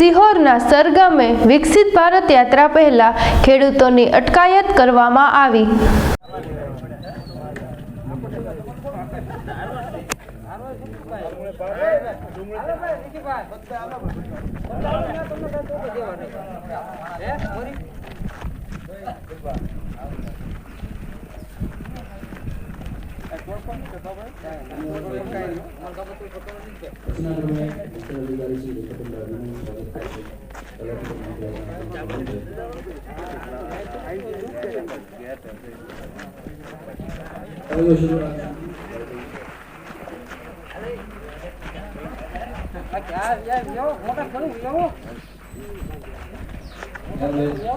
સિહોરના સરગામે વિકસિત ભારત યાત્રા પહેલા ખેડૂતોની અટકાયત કરવામાં આવી. dari sini ke pendagangnya sebagai kasih dalam pengajaran Ayo sudah Ya, Ayo yo, Ayo. Ayo.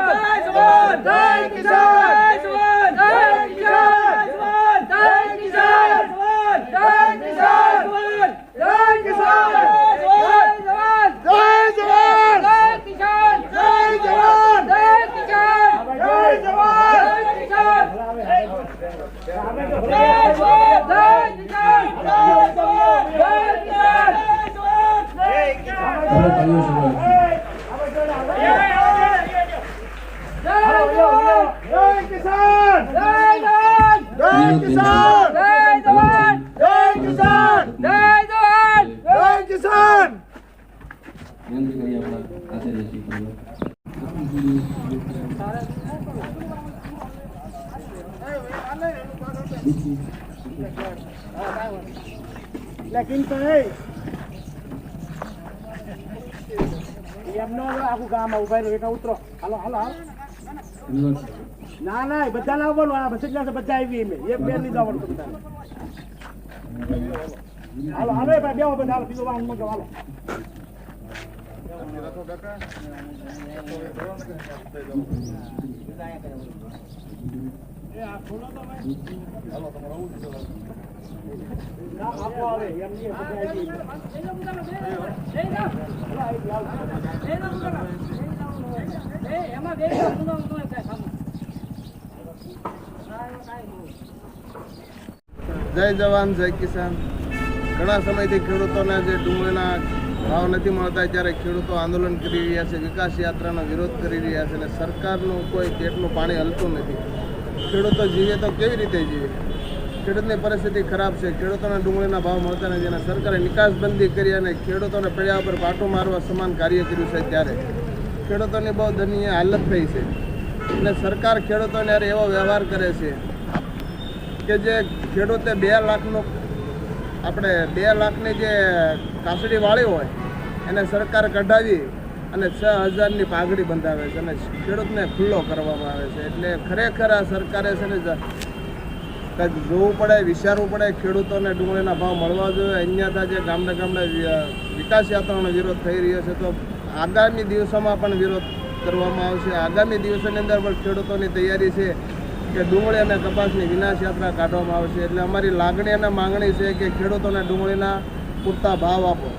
જવાન જય કિસાન જય જવાન જય કિસાન જય જવાન જય કિસાન વિનંતી કરી આપણા સાથે જઈશું એટલે ના ના બધા ના બોલો આ બસ જ બધા આવી મેં એક બે નહીં જવાનું હાલો હાલો ભાઈ બે બધા હાલો બીજો વાહન મૂકો હાલો એમ આવી જય જવાન, જય કિસાન. ઘણા સમયથી ખેડૂતોને જે ડુંગળીના ભાવ નથી મળતા, ત્યારે ખેડૂતો આંદોલન કરી રહ્યા છે, વિકાસ યાત્રાનો વિરોધ કરી રહ્યા છે અને સરકારનું કોઈ પેટનું પાણી હલતું નથી. ખેડૂતો જીવે તો કેવી રીતે જીવે? ખેડૂતની પરિસ્થિતિ ખરાબ છે. ખેડૂતોને ડુંગળીના ભાવ મળતા નથી અને સરકારે નિકાસબંધી કરી અને ખેડૂતોને પડ્યા પર પાટું મારવા સમાન કાર્ય કર્યું છે ત્યારે ખેડૂતોની બહુ દનીય હાલત થઈ છે. અને સરકાર ખેડૂતોને એવો વ્યવહાર કરે છે કે જે ખેડૂતે બે લાખનું આપણે બે લાખની જે કાસડી વાળી હોય, એને સરકાર કઢાવી અને છ હજારની પાઘડી બંધાવે છે અને ખેડૂતને ખુલ્લો કરવામાં આવે છે. એટલે ખરેખર આ સરકારે છે ને કંઈક જોવું પડે, વિચારવું પડે, ખેડૂતોને ડુંગળીના ભાવ મળવા જોઈએ. અન્યથા જે ગામડે ગામડે વિકાસ યાત્રાનો વિરોધ થઈ રહ્યો છે, તો આગામી દિવસોમાં પણ વિરોધ કરવામાં આવશે આગામી દિવસોની અંદર પણ ખેડૂતોની તૈયારી છે કે ડુંગળી અને કપાસની વિનાશ યાત્રા કાઢવામાં આવશે. એટલે અમારી લાગણી અને માંગણી છે કે ખેડૂતોને ડુંગળીના પૂરતા ભાવ આપો.